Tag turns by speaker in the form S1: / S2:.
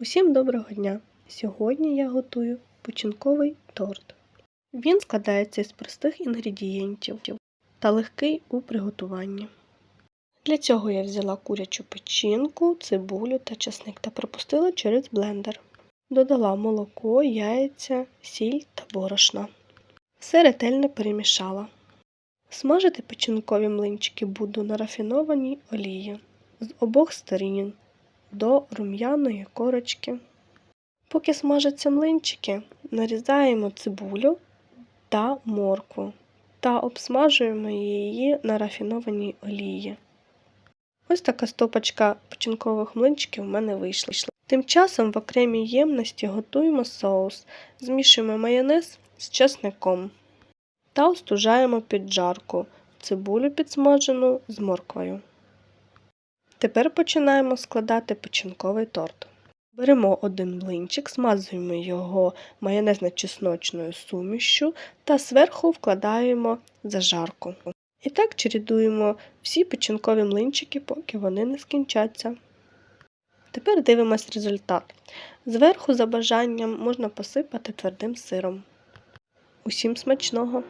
S1: Усім доброго дня! Сьогодні я готую печінковий торт. Він складається із простих інгредієнтів та легкий у приготуванні. Для цього я взяла курячу печінку, цибулю та часник та пропустила через блендер. Додала молоко, яйця, сіль та борошна. Все ретельно перемішала. Смажити печінкові млинчики буду на рафінованій олії з обох сторін до рум'яної корочки. Поки смажаться млинчики, нарізаємо цибулю та моркву та обсмажуємо її на рафінованій олії. Ось така стопочка печінкових млинчиків в мене вийшла. Тим часом в окремій ємності готуємо соус, змішуємо майонез з чесником та остужаємо піджарку цибулю підсмажену з морквою. Тепер починаємо складати печінковий торт. Беремо один млинчик, смазуємо його майонезно-чесночною сумішю та зверху вкладаємо зажарку. І так чередуємо всі печінкові млинчики, поки вони не скінчаться. Тепер дивимось результат. Зверху, за бажанням, можна посипати твердим сиром. Усім смачного!